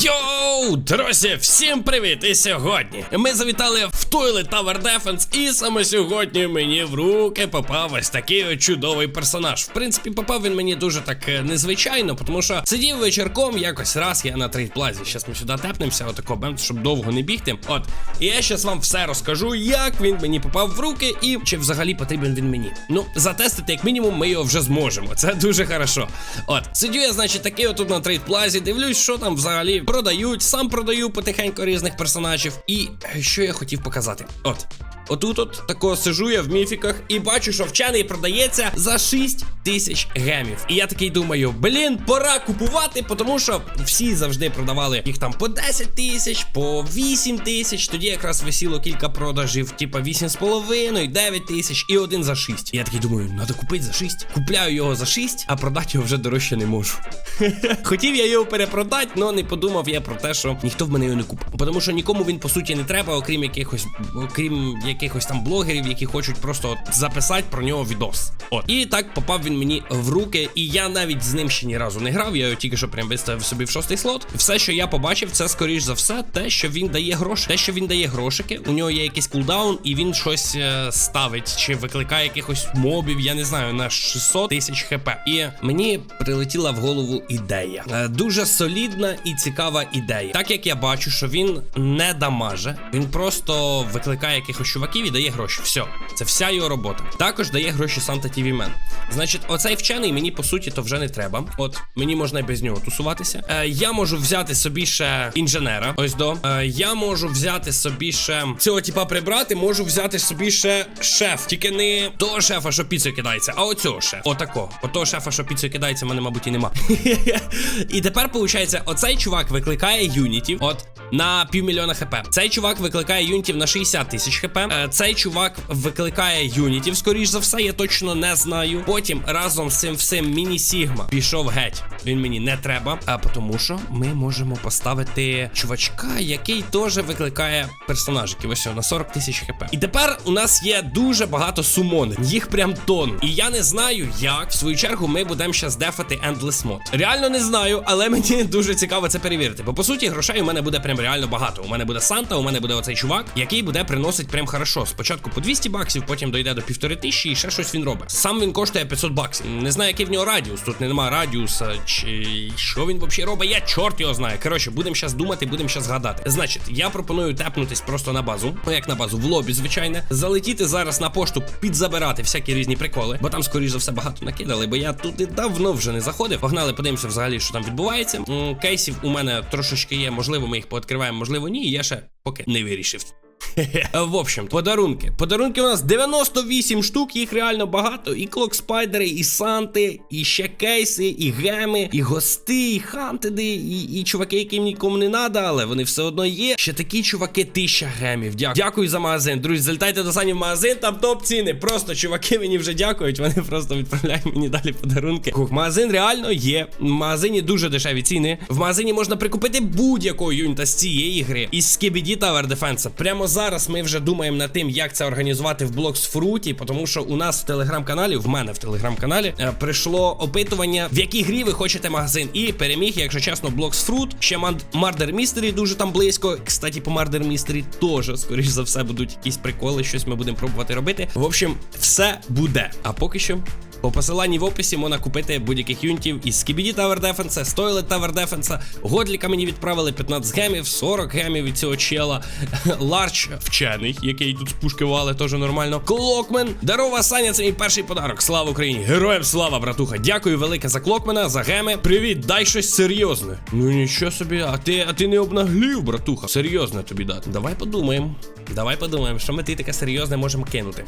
Йоу, друзі, всім привіт! І сьогодні ми завітали в Toilet Tower Defense, і саме сьогодні мені в руки попав ось такий чудовий персонаж. В принципі, попав він мені дуже так е, незвичайно, тому що сидів вечірком, якось раз я на трейдплазі. Щас ми сюди тепнемося, отако бем, щоб довго не бігти. От, і я щас вам все розкажу, як він мені попав в руки і чи взагалі потрібен він мені. Ну, затестити, як мінімум, ми його вже зможемо. Це дуже хорошо. От, сидю я, значить, такий отут на трейдплазі, дивлюсь, що там взагалі продають, сам продаю потихеньку різних персонажів. І е, що я хотів показати? От. Отут от такого сижу я в міфіках і бачу, що вчений продається за 6 тисяч гемів. І я такий думаю, блін, пора купувати, тому що всі завжди продавали їх там по 10 тисяч, по 8 тисяч. Тоді якраз висіло кілька продажів, типа 8,5, 9 тисяч і один за 6. І я такий думаю, треба купити за 6. Купляю його за 6, а продати його вже дорожче не можу. Хотів я його перепродати, але не подумав я про те, що ніхто в мене його не купив. Тому що нікому він по суті не треба, окрім якихось, окрім якихось там блогерів, які хочуть просто от записати про нього відос. От і так попав він мені в руки, і я навіть з ним ще ні разу не грав. Я його тільки що прям виставив собі в шостий слот. Все, що я побачив, це скоріш за все, те, що він дає гроші. Те, що він дає грошики, у нього є якийсь кулдаун, і він щось е, ставить чи викликає якихось мобів, я не знаю, на 600 тисяч хп. І мені прилетіла в голову ідея. Е, дуже солідна і цікава ідея. Так як я бачу, що він не дамаже, він просто викликає якихось чуваків і дає гроші. Все, це вся його робота. Також дає гроші Санта Man. Значить, оцей вчений мені по суті то вже не треба. От мені можна і без нього тусуватися. Е, я можу взяти собі ще інженера. Ось до. Е, я можу взяти собі ще цього типа прибрати, можу взяти собі ще шеф. Тільки не того шефа, що піцею кидається, а оцього шефа. Отако. Отого шефа, що піцею кидається, мене, мабуть, і нема. І тепер, виходить, оцей чувак викликає юнітів. От. На півмільйона хп. Цей чувак викликає юнітів на 60 тисяч хп. Е, Цей чувак викликає юнітів, скоріш за все, я точно не знаю. Потім разом з цим всім міні-сігма пішов геть. Він мені не треба. А тому що ми можемо поставити чувачка, який теж викликає персонажиків. Ось на 40 тисяч хп. І тепер у нас є дуже багато сумонів. Їх прям тон. І я не знаю, як в свою чергу ми будемо зараз дефати Endless Mod. Реально не знаю, але мені дуже цікаво це перевірити. Бо по суті, грошей у мене буде прям реально багато. У мене буде Санта, у мене буде оцей чувак, який буде приносить прям хорошо. Спочатку по 200 баксів, потім дойде до півтори тисячі і ще щось він робить. Сам він коштує 500 баксів. Не знаю, який в нього радіус. Тут немає радіуса, чи що він взагалі робить. Я чорт його знаю. Коротше, будемо зараз думати, будемо зараз гадати. Значить, я пропоную тепнутись просто на базу. Ну як на базу, в лобі, звичайно. Залетіти зараз на пошту, підзабирати всякі різні приколи, бо там, скоріш за все, багато накидали, бо я туди давно вже не заходив. Погнали, подивимося взагалі, що там відбувається. Кейсів у мене трошечки є. Можливо, ми їх пооткриваємо, можливо, ні. Я ще поки не вирішив. В общем, подарунки. Подарунки у нас 98 штук, їх реально багато. І клок спайдери, і санти, і ще кейси, і геми, і гости, і хантеди, і, і чуваки, яким нікому не надо, але вони все одно є. Ще такі чуваки, тисяча гемів. Дякую. Дякую за магазин. Друзі, залітайте до Сані в магазин, там топ ціни. Просто чуваки мені вже дякують. Вони просто відправляють мені далі подарунки. Хух, магазин реально є. В магазині дуже дешеві ціни. В магазині можна прикупити будь-якого юніта з цієї гри. Із Skibidi Tower Defense. Прямо зараз ми вже думаємо над тим, як це організувати в Fruity, тому що у нас в телеграм-каналі, в мене в телеграм-каналі, е, прийшло опитування, в якій грі ви хочете магазин. І переміг, якщо чесно, Fruit. Ще Murder Mystery дуже там близько. Кстати, по Murder Mystery теж, скоріш за все, будуть якісь приколи, щось ми будемо пробувати робити. В общем, все буде. А поки що. По посиланні в описі можна купити будь-яких юнітів із Skibidi Tower Defense, Stoilet Tower Defense, Годліка мені відправили 15 гемів, 40 гемів від цього чела, Ларч вчений, який тут з теж нормально. Клокмен, дарова Саня, це мій перший подарок. Слава Україні! Героям слава, братуха! Дякую велике за Клокмена, за геми. Привіт, дай щось серйозне. Ну нічого собі, а ти, а ти не обнаглів, братуха. Серйозне тобі дати. Давай подумаємо. Давай подумаємо, що ми ти таке серйозне можемо кинути.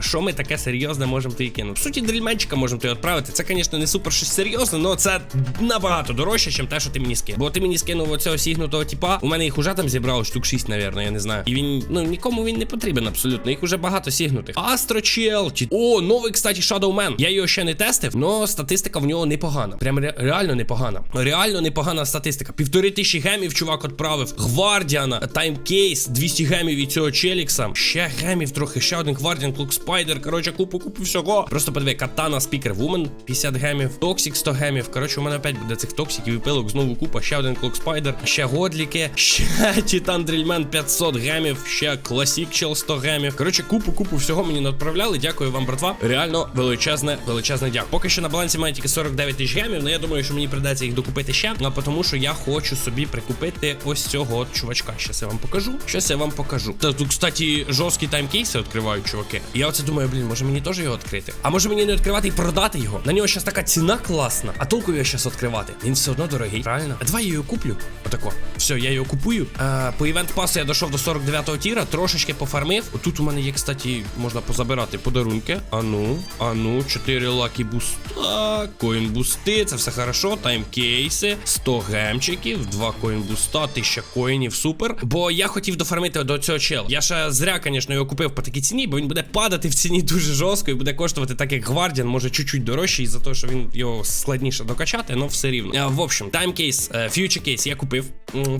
Що ми таке серйозне можемо тобі кинути? В суті, дрільменчика можемо тобі відправити. Це, звісно, не супер щось серйозне, але це набагато дорожче, ніж те, що ти мені скинув. Бо ти мені скинув оцього сігнутого типа. У мене їх уже там зібрало штук 6, навірно, я не знаю. І він, ну нікому він не потрібен абсолютно. Їх уже багато сігнутих. Астрочел, чи. О, новий, кстати, Shadowman. Я його ще не тестив, але статистика в нього непогана. Прям ре реально непогана. Реально непогана статистика. Півтори тисячі гемів чувак відправив. Гвардіана, таймкейс, 200 гемів від цього Челікса. Ще гемів трохи, ще один Гвардіан, Клок Спайдер, коротше, купу, купу всього. Просто подиви, катана, спікер, вумен 50 гемів, токсік 100 гемів. Коротше, у мене опять буде цих токсиків і пилок, знову купа, ще один клок спайдер, ще годліки, ще Титан Дрільмен 500 гемів, ще класік чел 100 гемів. Коротше, купу, купу всього мені надправляли. Дякую вам, братва. Реально величезне, величезне дякую. Поки що на балансі має тільки 49 тисяч гемів, але я думаю, що мені придеться їх докупити ще. А тому що я хочу собі прикупити ось цього чувачка. Щас я вам покажу. Щас я вам покажу. Та тут, кстати, жорсткі таймкейси відкривають, чуваки. Я оце думаю, блін, може мені теж його відкрити? А може мені не відкривати і продати його? На нього зараз така ціна класна. А толку його зараз відкривати. Він все одно дорогий, правильно? А давай я його куплю. Отако. Все, я його купую. А, по івент пасу я дійшов до 49-го тіра, трошечки пофармив. Тут у мене є, кстати, можна позабирати подарунки. Ану, ану, 4 лакі буста, коін бусти, це все хорошо. Таймкейси, 100 гемчиків, 2 коін буста, 1000 коїнів, супер. Бо я хотів дофармити до цього чел. Я ще зря, звісно, його купив по такій ціні, бо він буде падати в ціні дуже жорстко і буде коштувати так, як Гвардіан, може чуть-чуть дорожче, із-за того, що він його складніше докачати, але все рівно. В общем, таймкейс, фьючер кейс я купив.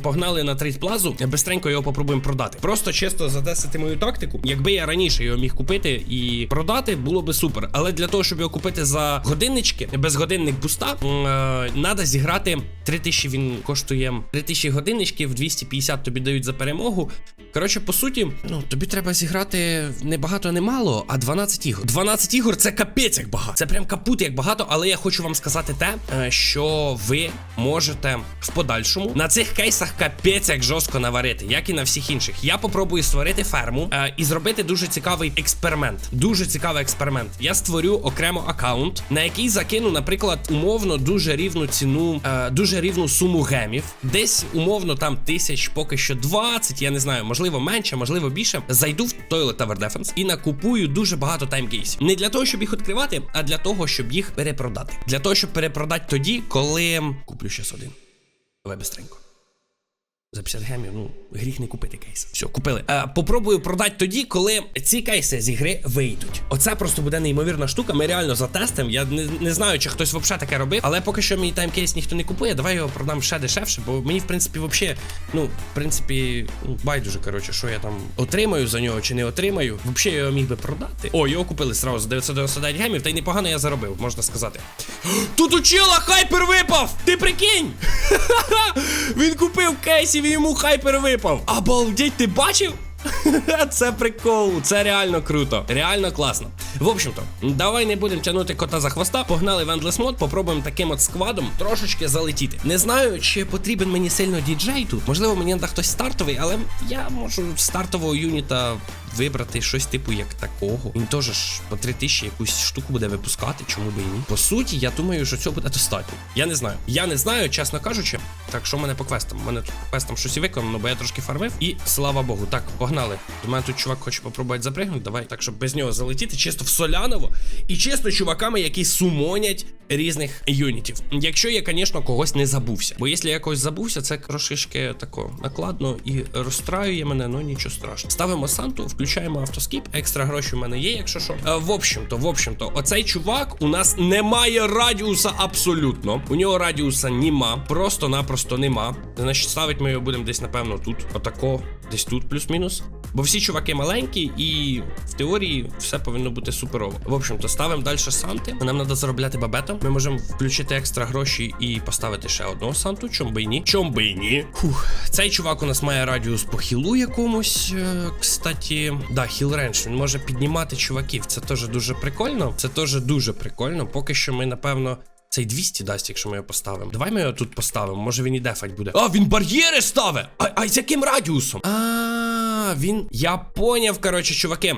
Погнали на трейд плазу. Бистренько його попробуємо продати. Просто чисто затестити мою тактику. Якби я раніше його міг купити і продати, було би супер. Але для того, щоб його купити за годиннички, без годинник буста, треба зіграти 3000 він коштує 3000 годинничків, 250 тобі дають за перемогу. Коротше, по суті, ну тобі треба зіграти не багато, не мало, а 12 ігор. 12 ігор це капець як багато. Це прям капут як багато, але я хочу вам сказати те, е, що ви можете в подальшому на цих кейсах капець як жорстко наварити, як і на всіх інших. Я попробую створити ферму е, і зробити дуже цікавий експеримент. Дуже цікавий експеримент. Я створю окремо аккаунт, на який закину, наприклад, умовно дуже рівну ціну, е, дуже рівну суму гемів. Десь умовно там тисяч, поки що 20, я не знаю, можливо менше, можливо більше. Зайду в Toilet Tower Defense і накупую дуже багато таймкейсів. Не для того, щоб їх відкривати, а для того, щоб їх перепродати. Для того, щоб перепродати тоді, коли куплю ще один. Давай. За 50 гемів, ну, гріх не купити кейс. Все, купили. Е, попробую продати тоді, коли ці кейси з ігри вийдуть. Оце просто буде неймовірна штука. Ми реально затестимо. Я не, не знаю, чи хтось взагалі таке робив, але поки що мій таймкейс ніхто не купує. Давай його продам ще дешевше, бо мені, в принципі, взагалі, ну, в принципі, ну, байдуже, коротше, що я там отримаю за нього чи не отримаю. Взагалі його міг би продати. О, його купили сразу за 999 гемів, та й непогано я заробив, можна сказати. Тут у чела хайпер випав! Ти прикинь! Він купив кейсів йому хайпер випав. Обалдеть, ти бачив? Це прикол, це реально круто, реально класно. В общем-то, давай не будемо тягнути кота за хвоста. Погнали в Endless Mode, попробуємо таким от сквадом трошечки залетіти. Не знаю, чи потрібен мені сильно діджей тут. Можливо, мені треба хтось стартовий, але я можу стартового юніта вибрати щось типу як такого. Він теж ж по 3000 якусь штуку буде випускати, чому би і ні. По суті, я думаю, що цього буде достатньо. Я не знаю. Я не знаю, чесно кажучи. Так, що в мене по квестам? У мене тут по квестам щось виконано, бо я трошки фармив. І слава Богу. Так, погнали. До мене тут чувак хоче попробувати запригнути. Давай, так, щоб без нього залетіти, чисто в соляново. І чисто чуваками, які сумонять різних юнітів. Якщо я, звісно, когось не забувся. Бо якщо я когось забувся, це трошечки тако накладно і розстраює мене, ну нічого страшного. Ставимо Санту, включаємо автоскіп. Екстра гроші в мене є, якщо що. Е, в общем-то, в общем-то, оцей чувак у нас не має радіуса абсолютно. У нього радіуса нема, просто-напросто нема. Значить, ставити ми його будемо десь, напевно, тут. Отако, десь тут, плюс-мінус. Бо всі чуваки маленькі, і в теорії все повинно бути суперово. В общем-то, ставимо далі Санти. Нам треба заробляти бабетом. Ми можемо включити екстра гроші і поставити ще одного Санту. Чом би і ні? Чом би і ні? Фух. Цей чувак у нас має радіус по хілу якомусь. е, Кстати, да, хіл рендж. Він може піднімати чуваків. Це теж дуже прикольно. Це теж дуже прикольно. Поки що ми, напевно. Цей 200 дасть, якщо ми його поставимо. Давай ми його тут поставимо. Може він і дефать буде. А, він бар'єри ставить! А, а з яким радіусом? А, він. Я поняв, коротше, чуваки.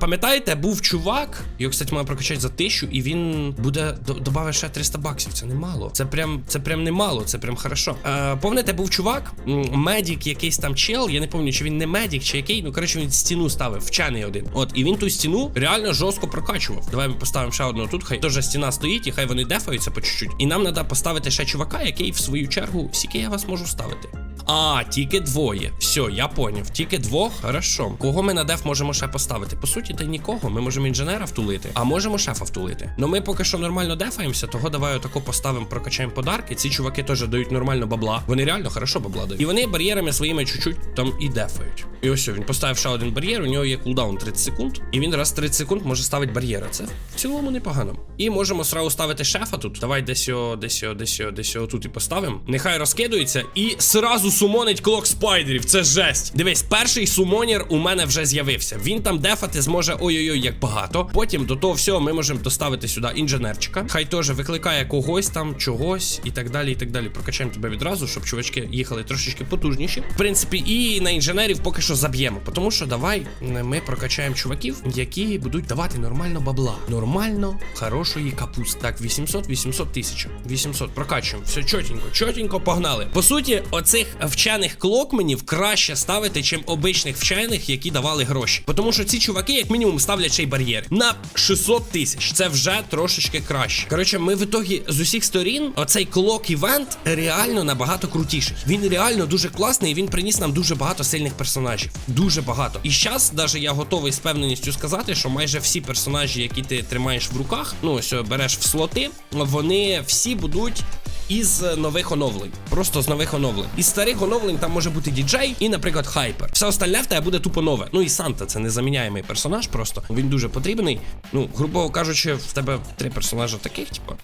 Пам'ятаєте, був чувак, його, кстати, має прокачати за тисячу, і він буде до- добавить ще 300 баксів. Це немало. Це прям, це прям немало, це прям хорошо. Е, був чувак, м, медик, якийсь там чел. Я не пам'ятаю, чи він не медик, чи який. Ну, коротше, він стіну ставив, вчений один. От, і він ту стіну реально жорстко прокачував. Давай ми поставимо ще одного тут. Хай теж стіна стоїть, і хай вони дефаються по чуть-чуть. І нам треба поставити ще чувака, який в свою чергу, скільки я вас можу ставити. А, тільки двоє. Все, я поняв. Тільки двох, хорошо. Кого ми на деф можемо ще поставити? По суті, та нікого. Ми можемо інженера втулити, а можемо шефа втулити. Ну ми поки що нормально дефаємося, того давай отако поставимо, прокачаємо подарки. Ці чуваки теж дають нормально бабла. Вони реально хорошо бабла дають. І вони бар'єрами своїми чуть-чуть там і дефають. І ось він поставив ще один бар'єр, у нього є кулдаун 30 секунд, і він раз 30 секунд може ставити бар'єри. Це в цілому непогано. І можемо сразу ставити шефа тут. Давай десь його, десь його, десь його, десь його тут і поставимо. Нехай розкидується і сразу сумонить клок спайдерів. Це жесть. Дивись, перший сумонір у мене вже з'явився. Він там дефати зможе ой-ой-ой, як багато. Потім до того всього ми можемо доставити сюди інженерчика. Хай теж викликає когось там, чогось і так далі. І так далі. Прокачаємо тебе відразу, щоб чувачки їхали трошечки потужніші. В принципі, і на інженерів поки що заб'ємо. Тому що давай ми прокачаємо чуваків, які будуть давати нормально бабла. Нормально, хорошої капусти. Так, 800, 800 тисяч. 800, прокачуємо. Все чотенько, чотенько, погнали. По суті, оцих вчених клокменів краще ставити, чим обичних вчених, які давали гроші. Тому що ці чуваки, як мінімум, ставлять ще й бар'єр на 600 тисяч. Це вже трошечки краще. Коротше, ми в ітогі з усіх сторін, оцей клок івент реально набагато крутіший. Він реально дуже класний, і він приніс нам дуже багато сильних персонажів. Дуже багато. І зараз, навіть я готовий з певненістю сказати, що майже всі персонажі, які ти тримаєш в руках, ну ось береш в слоти, вони всі будуть. Із нових оновлень, просто з нових оновлень. Із старих оновлень там може бути діджей і, наприклад, хайпер. Все остальне в тебе буде тупо нове. Ну і Санта це незаміняємий персонаж, просто він дуже потрібний. Ну, грубо кажучи, в тебе три персонажа таких, типу.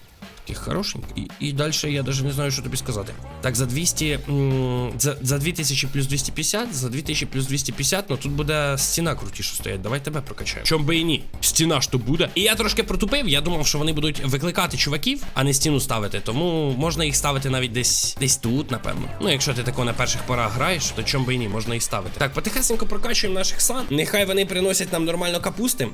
Таких хорошеньких. І, і далі я навіть не знаю, що тобі сказати. Так, за 200. за, за 2000 плюс 250, за 2000 плюс 250, ну тут буде стіна крутіше стоять. Давай тебе прокачаємо. Чом би і ні. Стіна ж то буде. І я трошки протупив, я думав, що вони будуть викликати чуваків, а не стіну ставити. Тому можна їх ставити навіть десь десь тут, напевно. Ну, якщо ти тако на перших порах граєш, то чом би і ні, можна їх ставити. Так, потихесенько прокачуємо наших сан. Нехай вони приносять нам нормально капусти.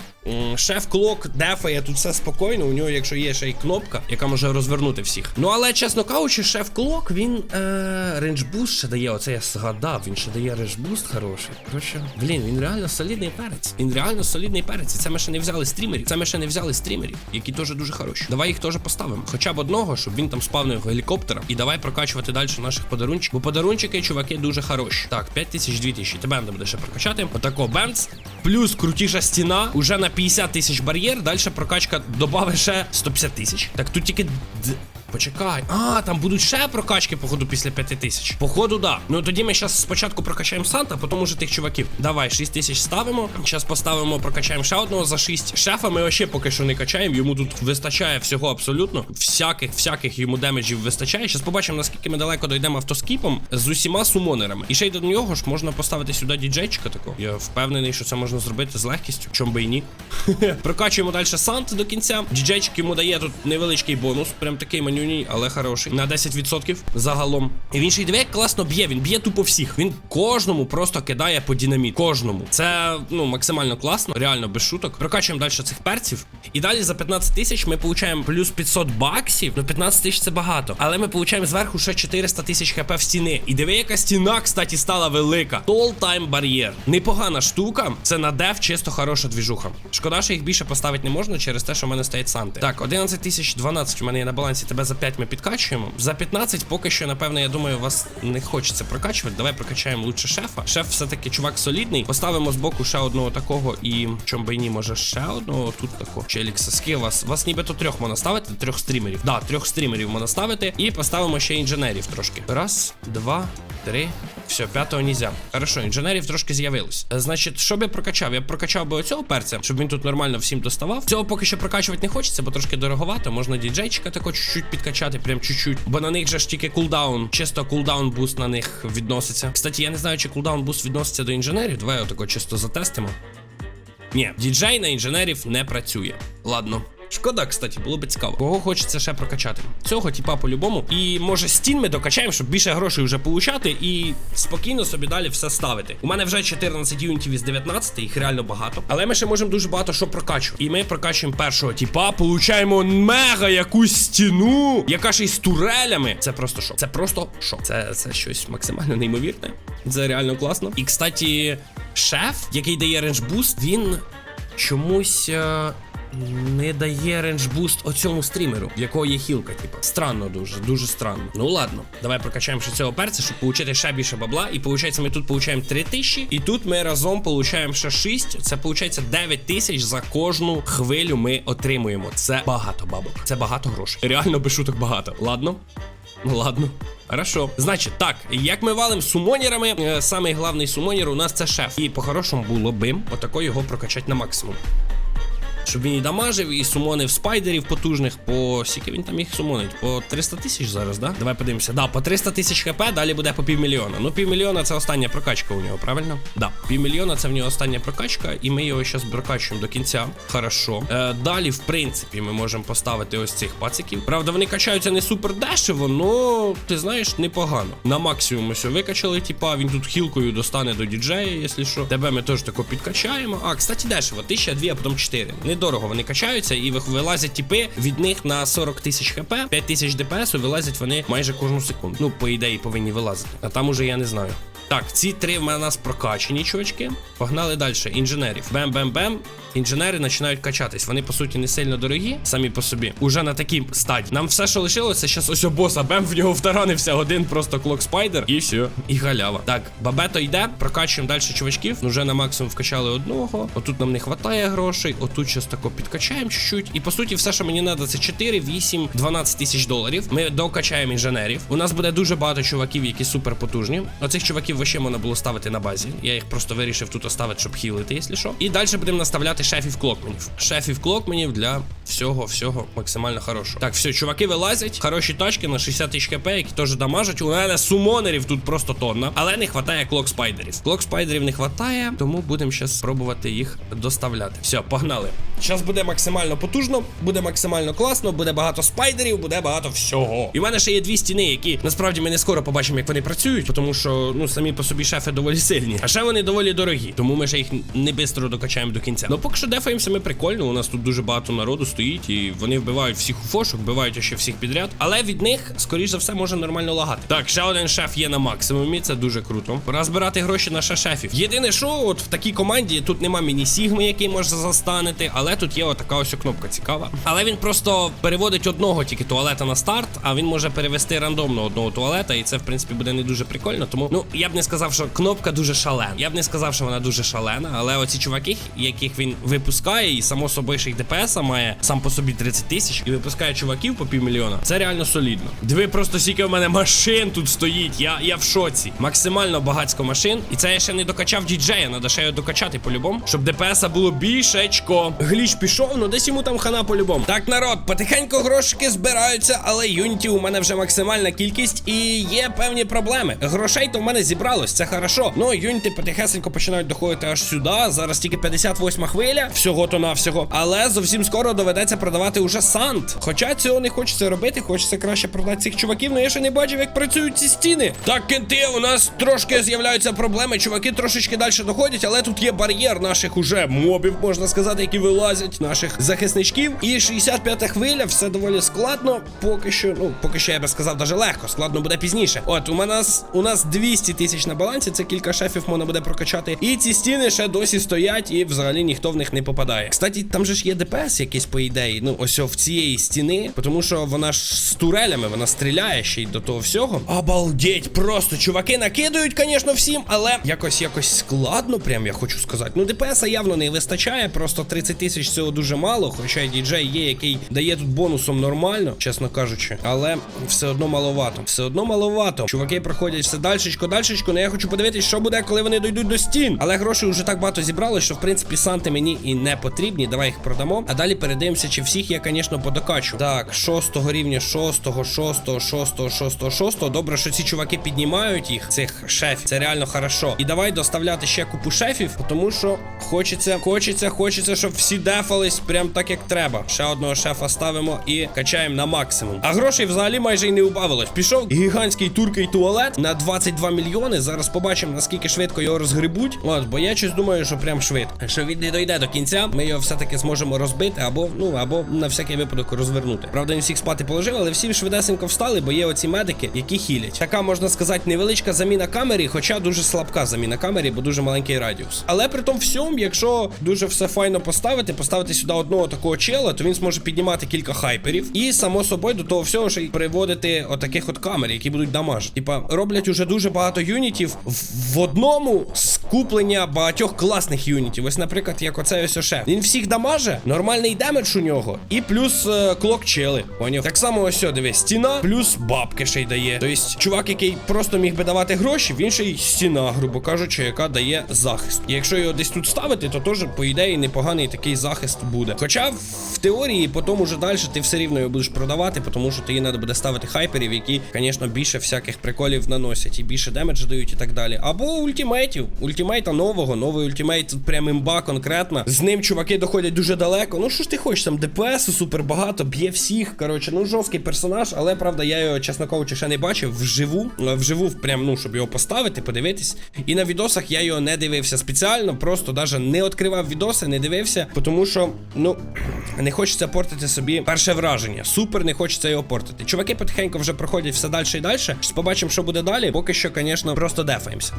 Шеф Клок дефає тут все спокійно. У нього, якщо є ще й кнопка, яка може розвернути всіх. Ну але чесно кажучи, шеф Клок він е, рейнджбуст ще дає. Оце я згадав. Він ще дає рейнджбуст хороший. Коротше, блін, він реально солідний перець. Він реально солідний перець. І це ми ще не взяли стрімерів. Це ми ще не взяли стрімерів, які теж дуже хороші. Давай їх теж поставимо. Хоча б одного, щоб він там спавнив гелікоптера. І давай прокачувати далі наших подарунчиків. Бо подарунчики, чуваки, дуже хороші. Так, 5000, 2000. Тебе буде ще прокачати. Отако бенц. Плюс крутіша стіна. Уже на 50 тисяч бар'єр. Далі прокачка додавить ще 150 тисяч. Так тут тільки. d- Почекай. А, там будуть ще прокачки, походу, після 5 тисяч. Походу, да. Ну тоді ми зараз спочатку прокачаємо Санта, потім уже тих чуваків. Давай, 6 тисяч ставимо. Зараз поставимо, прокачаємо ще одного за 6. Шефа ми вообще поки що не качаємо. Йому тут вистачає всього абсолютно. Всяких, всяких йому демеджів вистачає. Зараз побачимо, наскільки ми далеко дійдемо автоскіпом з усіма сумонерами. І ще й до нього ж можна поставити сюди діджейчика такого. Я впевнений, що це можна зробити з легкістю. Чом би і ні. Прокачуємо далі Сант до кінця. Діджейчик йому дає тут невеличкий бонус. Прям такий манюній, але хороший. На 10% загалом. І він ще й диви, як класно б'є. Він б'є тупо всіх. Він кожному просто кидає по динаміт. Кожному. Це ну максимально класно, реально без шуток. Прокачуємо далі цих перців. І далі за 15 тисяч ми получаємо плюс 500 баксів. Ну 15 тисяч це багато. Але ми получаємо зверху ще 400 тисяч хп в стіни. І диви, яка стіна, кстати, стала велика. Tall Time бар'єр. Непогана штука. Це на дев чисто хороша двіжуха. Шкода, що їх більше поставити не можна через те, що в мене стоять санти. Так, 11 тисяч 12 у мене є на балансі. Тебе за 5 ми підкачуємо. За 15 поки що, напевно, я думаю, вас не хочеться прокачувати. Давай прокачаємо лучше шефа. Шеф все-таки чувак солідний. Поставимо з боку ще одного такого і чом би ні, може ще одного тут такого. Челікса. Скільки вас? Вас нібито трьох можна ставити, трьох стрімерів. Да, трьох стрімерів можна ставити. І поставимо ще інженерів трошки. Раз, два, три. Все, п'ятого нельзя. Хорошо, інженерів трошки з'явилось. Е, Значить, що б я прокачав? Я прокачав би оцього перця, щоб він тут нормально всім доставав. Цього поки що прокачувати не хочеться, бо трошки дороговато. Можна діджейчика тако чуть-чуть підкачати, прям чуть-чуть. Бо на них же ж тільки кулдаун. Чисто кулдаун буст на них відноситься. Кстати, я не знаю, чи кулдаун буст відноситься до інженерів. Давай отако чисто затестимо. Ні, діджей на інженерів не працює. Ладно. Шкода, кстати, було б цікаво. Кого хочеться ще прокачати? Цього, типа, по-любому. І може стін ми докачаємо, щоб більше грошей вже получати і спокійно собі далі все ставити. У мене вже 14 юнітів із 19, їх реально багато. Але ми ще можемо дуже багато що прокачувати. І ми прокачуємо першого типа, получаємо мега якусь стіну, яка ще й з турелями. Це просто шок. Це просто шок. Це, це щось максимально неймовірне. Це реально класно. І, кстати, шеф, який дає рейндж буст, він чомусь. Не дає рейндж буст оцьому стрімеру, в якого є хілка, типу. Странно дуже, дуже странно. Ну ладно, давай прокачаємо ще цього перця, щоб отримати ще більше бабла. І виходить, ми тут получаємо 3 тисячі, і тут ми разом получаємо ще 6. Це виходить 9 тисяч за кожну хвилю ми отримуємо. Це багато бабок. Це багато грошей. Реально без шуток багато. Ладно? Ну ладно. Хорошо. Значить, так, як ми валим сумонерами, е, самий главний сумонер у нас це шеф. І по-хорошому було би отако його прокачати на максимум. Щоб він і дамажив, і сумонив спайдерів потужних по скільки він там їх сумонить? По 300 тисяч зараз, да? Давай подивимося. Да, по 300 тисяч хп, далі буде по півмільйона. Ну, півмільйона це остання прокачка у нього, правильно? Да, півмільйона це в нього остання прокачка, і ми його зараз прокачуємо до кінця. Хорошо. Е, далі, в принципі, ми можемо поставити ось цих пациків. Правда, вони качаються не супер дешево, но ти знаєш, непогано. На максимум ось викачали, типа, він тут хілкою достане до діджея, якщо що. Тебе ми теж тако підкачаємо. А, кстати, дешево. 1002, а потім 4. Недорого вони качаються і вилазять тіпи від них на 40 тисяч хп, 5 тисяч ДПС, вилазять вони майже кожну секунду. Ну, по ідеї, повинні вилазити. А там уже я не знаю. Так, ці три в нас прокачені, чувачки. Погнали далі. Інженерів. Бем-бем-бем. Інженери починають качатись. Вони, по суті, не сильно дорогі, самі по собі. Уже на такій стадії. Нам все, що лишилося, зараз ось боса. Бем в нього втаранився один просто клок спайдер. І все. І халява. Так, бабето йде. Прокачуємо далі чувачків. Ну, вже на максимум вкачали одного. Отут нам не вистачає грошей. Отут щас тако підкачаємо чуть-чуть. І по суті, все, що мені треба, це 4, 8, 12 тисяч доларів. Ми докачаємо інженерів. У нас буде дуже багато чуваків, які супер потужні. Оцих чуваків вообще можна було ставити на базі. Я їх просто вирішив тут оставити, щоб хілити, якщо що. І далі будемо наставляти шефів клокменів. Шефів клокменів для всього, всього максимально хорошого. Так, все, чуваки вилазять. Хороші тачки на 60 тисяч хп, які теж дамажать. У мене сумонерів тут просто тонна. Але не вистачає клок спайдерів. Клок спайдерів не вистачає, тому будемо зараз спробувати їх доставляти. Все, погнали. Зараз буде максимально потужно, буде максимально класно, буде багато спайдерів, буде багато всього. І в мене ще є дві стіни, які насправді ми не скоро побачимо, як вони працюють, тому що ну самі по собі шефи доволі сильні. А ще вони доволі дорогі, тому ми ще їх не бистро докачаємо до кінця. Ну поки що дефаємося ми прикольно. У нас тут дуже багато народу стоїть, і вони вбивають всіх уфошок, вбивають ще всіх підряд. Але від них, скоріш за все, може нормально лагати. Так, ще один шеф є на максимумі, це дуже круто. Пора збирати гроші на шефів. Єдине, що от в такій команді тут нема міні-сігми, який може застанити, але тут є отака ось кнопка цікава. Але він просто переводить одного тільки туалета на старт, а він може перевести рандомно одного туалета, і це в принципі буде не дуже прикольно. Тому ну я б не сказав, що кнопка дуже шалена. Я б не сказав, що вона дуже шалена, але оці чуваки, яких він випускає, і само собою ще їх ДПС має сам по собі 30 тисяч і випускає чуваків по півмільйона. Це реально солідно. Диви, просто скільки в мене машин тут стоїть. Я, я в шоці. Максимально багатько машин. І це я ще не докачав діджея. Надо ще його докачати по-любому, щоб ДПСа було більшечко. Гліч пішов, ну десь йому там хана по-любому. Так, народ, потихеньку грошики збираються, але юнітів у мене вже максимальна кількість і є певні проблеми. Грошей то в мене зібралось, це хорошо. Ну, юніти потихесенько починають доходити аж сюди. Зараз тільки 58 хвиля, всього то навсього. Але зовсім скоро доведеться продавати уже сант. Хоча цього не хочеться робити, хочеться краще продати цих чуваків, але я ще не бачив, як працюють ці стіни. Так, кенти, у нас трошки з'являються проблеми. Чуваки трошечки далі доходять, але тут є бар'єр наших уже мобів, можна сказати, які вилазять, наших захисничків. І 65-та хвиля, все доволі складно. Поки що, ну, поки що я би сказав, даже легко. Складно буде пізніше. От, у нас у нас 200 тисяч на балансі, це кілька шефів можна буде прокачати. І ці стіни ще досі стоять, і взагалі ніхто в них не попадає. Кстати, там же ж є ДПС якийсь по ідеї. Ну, ось в цієї стіни, тому що вона ж з турелями, вона стріляє ще й до того всього. Обалдеть, просто чуваки накидують, звісно, всім, але якось якось складно, прям я хочу сказати. Ну, ДПС явно не вистачає, просто 30 тисяч цього дуже мало. Хоча діджей є, який дає тут бонусом нормально, чесно кажучи. Але все одно маловато. Все одно маловато. Чуваки проходять все дальшечко, дальшечко. Ну я хочу подивитись, що буде, коли вони дойдуть до стін. Але грошей вже так багато зібрали, що в принципі санти мені і не потрібні. Давай їх продамо. А далі передивимося, чи всіх я, звісно, подокачу. Так, шостого рівня, шостого, шостого, шостого, шостого, шостого. Добре, що ці чуваки піднімають їх, цих шефів. Це реально хорошо. І давай доставляти ще купу шефів, тому що хочеться, хочеться, хочеться, щоб всі дефались прям так, як треба. Ще одного шефа ставимо і качаємо на максимум. А грошей взагалі майже й не убавилось. Пішов гігантський туркий туалет на 22 мільйони. Зараз побачимо, наскільки швидко його розгребуть. От, бо я щось думаю, що прям швидко. Якщо він не дойде до кінця, ми його все-таки зможемо розбити або, ну, або на всякий випадок розвернути. Правда, не всіх спати положили, але всі швидесенько встали, бо є оці медики, які хілять. Така можна сказати, невеличка заміна камері, хоча дуже слабка заміна камері, бо дуже маленький радіус. Але при тому всьому, якщо дуже все файно поставити, поставити сюди одного такого чела, то він зможе піднімати кілька хайперів. І само собою до того всього ще й приводити отаких от камер, які будуть дамажити. Типа роблять уже дуже багато юнітів в, одному скуплення багатьох класних юнітів. Ось, наприклад, як оцей ось шеф. Він всіх дамаже, нормальний демедж у нього, і плюс е, клок чели. Поняв? Так само ось дивись, стіна, плюс бабки ще й дає. Тобто, чувак, який просто міг би давати гроші, він ще й стіна, грубо кажучи, яка дає захист. І якщо його десь тут ставити, то теж, по ідеї, непоганий такий захист буде. Хоча в теорії, потім уже далі ти все рівно його будеш продавати, тому що тобі треба буде ставити хайперів, які, звісно, більше всяких приколів наносять і більше демедж дають і так далі. Або ультимейтів. Ультимейта нового, новий ультимейт тут прям імба конкретно. З ним чуваки доходять дуже далеко. Ну що ж ти хочеш, там ДПСу супер багато, б'є всіх. Коротше, ну жорсткий персонаж, але правда, я його, чесно кажучи, ще не бачив вживу. Е, Вживу, прям, ну, щоб його поставити, подивитись. І на відосах я його не дивився спеціально, просто навіть не відкривав відоси, не дивився, тому що, ну, не хочеться портити собі перше враження. Супер, не хочеться його портити. Чуваки потихеньку вже проходять все далі і далі. Побачимо, що буде далі. Поки що, звісно, просто дефаємося.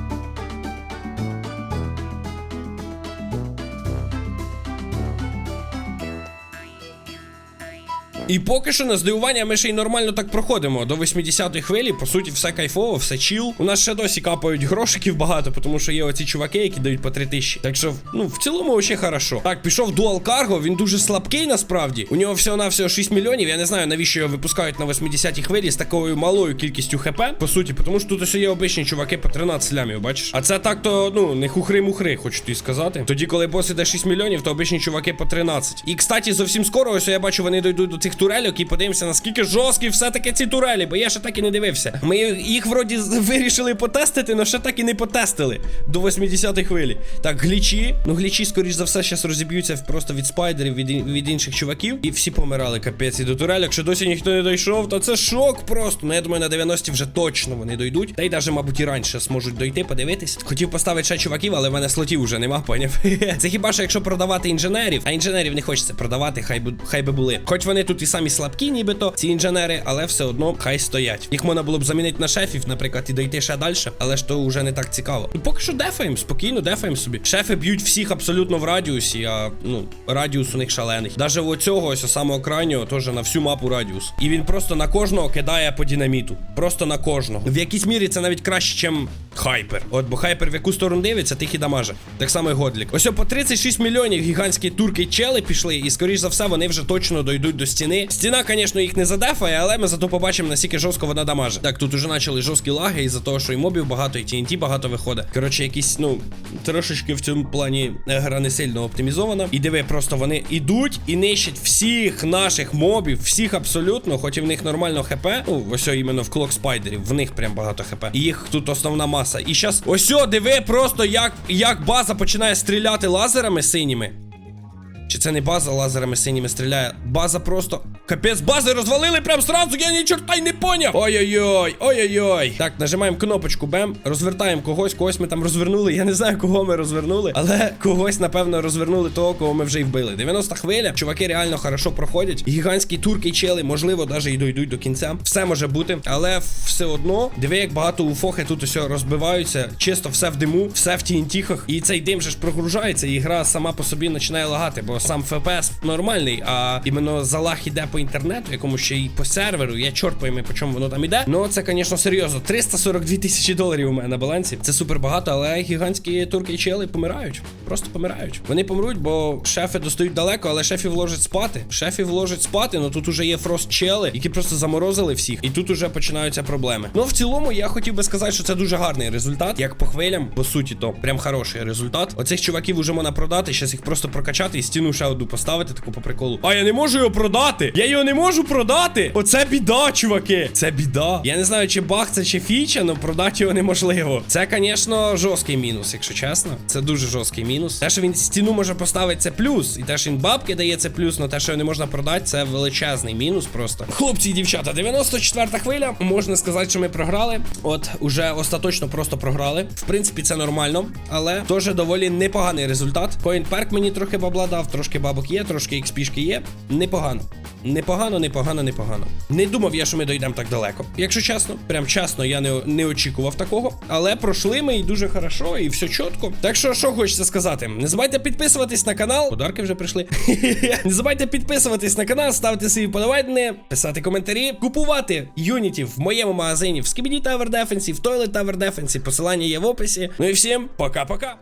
І поки що на здивування ми ще й нормально так проходимо. До 80-ї хвилі, по суті, все кайфово, все чіл. У нас ще досі капають грошиків багато, тому що є оці чуваки, які дають по 3 тисячі. Так що, ну, в цілому вообще хорошо. Так, пішов дуал карго, він дуже слабкий насправді. У нього всього на всього 6 мільйонів. Я не знаю, навіщо його випускають на 80-й хвилі з такою малою кількістю хп. По суті, тому що тут ось є обичні чуваки по 13 лямів, бачиш? А це так то, ну, не хухри-мухри, хочу тобі сказати. Тоді, коли бос іде 6 мільйонів, то обичні чуваки по 13. І, кстати, зовсім скоро, ось я бачу, вони дійдуть до цих турельок і подивимося, наскільки жорсткі все-таки ці турелі, бо я ще так і не дивився. Ми їх вроді вирішили потестити, але ще так і не потестили до 80-ї хвилі. Так, глічі. Ну, глічі, скоріш за все, зараз розіб'ються просто від спайдерів, від, від інших чуваків. І всі помирали, капець. І до турель, якщо досі ніхто не дійшов, то це шок просто. Ну, я думаю, на 90-ті вже точно вони дойдуть. Та й навіть, мабуть, і раніше зможуть дойти, подивитись. Хотів поставити ще чуваків, але в мене слотів вже нема, поняв. Це хіба що якщо продавати інженерів, а інженерів не хочеться продавати, хай би хай би були. Хоч вони тут і самі слабкі, нібито, ці інженери, але все одно хай стоять. Їх можна було б замінити на шефів, наприклад, і дойти ще далі, але ж то вже не так цікаво. Ну поки що дефаємо, спокійно дефаємо собі. Шефи б'ють всіх абсолютно в радіусі, а ну, радіус у них шалений. Даже у цього ось самого крайнього теж на всю мапу радіус. І він просто на кожного кидає по динаміту. Просто на кожного. В якійсь мірі це навіть краще, ніж хайпер. От, бо хайпер в яку сторону дивиться, тих і дамаже. Так само і Годлік. Ось по 36 мільйонів гігантські турки чели пішли, і скоріш за все вони вже точно дойдуть до стіни. Стіна, звісно, їх не задефає, але ми зато побачимо, наскільки жорстко вона дамаже. Так, тут уже почали жорсткі лаги, із-за того, що і мобів багато, і TNT багато виходить. Коротше, якісь, ну, трошечки в цьому плані гра не сильно оптимізована. І диви, просто вони ідуть і нищать всіх наших мобів, всіх абсолютно, хоч і в них нормально хп. Ну, ось іменно в клок спайдерів, в них прям багато хп. І їх тут основна маса. І щас, ось диви, просто як, як база починає стріляти лазерами синіми. Чи це не база лазерами синіми стріляє? База просто. Капець, бази розвалили прям сразу, я ні чорта й не поняв. Ой-ой-ой, ой-ой-ой. Так, нажимаємо кнопочку Бем, розвертаємо когось, когось ми там розвернули. Я не знаю, кого ми розвернули, але когось, напевно, розвернули того, кого ми вже й вбили. 90 хвиля, чуваки реально хорошо проходять. Гігантські турки чели, можливо, навіть і дойдуть до кінця. Все може бути, але все одно, диви, як багато уфохи тут усе розбиваються. Чисто все в диму, все в тінтіхах. І цей дим же ж прогружається, і гра сама по собі починає лагати, бо сам ФПС нормальний, а іменно залаг іде по інтернету, якому ще й по серверу. Я чорт пойми, по чому воно там іде. Ну це, звісно, серйозно. 342 тисячі доларів у мене на балансі. Це супер багато, але гігантські турки і чели помирають. Просто помирають. Вони помруть, бо шефи достають далеко, але шефів ложать спати. Шефів ложать спати, ну тут уже є фрост чели, які просто заморозили всіх. І тут уже починаються проблеми. Ну в цілому я хотів би сказати, що це дуже гарний результат. Як по хвилям, по суті, то прям хороший результат. Оцих чуваків уже можна продати, щас їх просто прокачати і стіну ще одну поставити, таку по приколу. А я не можу його продати! Я його не можу продати! Оце біда, чуваки! Це біда. Я не знаю, чи баг це чи фіча, але продати його неможливо. Це, звісно, жорсткий мінус, якщо чесно. Це дуже жорсткий мінус. Те, що він стіну може поставити, це плюс. І те, що він бабки дає, це плюс, але те, що його не можна продати, це величезний мінус просто. Хлопці і дівчата, 94-та хвиля. Можна сказати, що ми програли. От, уже остаточно просто програли. В принципі, це нормально, але теж доволі непоганий результат. CoinPark мені трохи бабла дав, трошки бабок є, трошки XP є. Непогано. Непогано, непогано, непогано. Не думав я, що ми дійдемо так далеко. Якщо чесно, прям чесно, я не, не очікував такого. Але пройшли ми і дуже хорошо, і все чітко. Так що, що хочеться сказати, не забувайте підписуватись на канал. Подарки вже прийшли. не забувайте підписуватись на канал, ставити свої подавання, писати коментарі, купувати юнітів в моєму магазині в Skibidi Tower Defense, в Toilet Tower Defense. Посилання є в описі. Ну і всім пока-пока.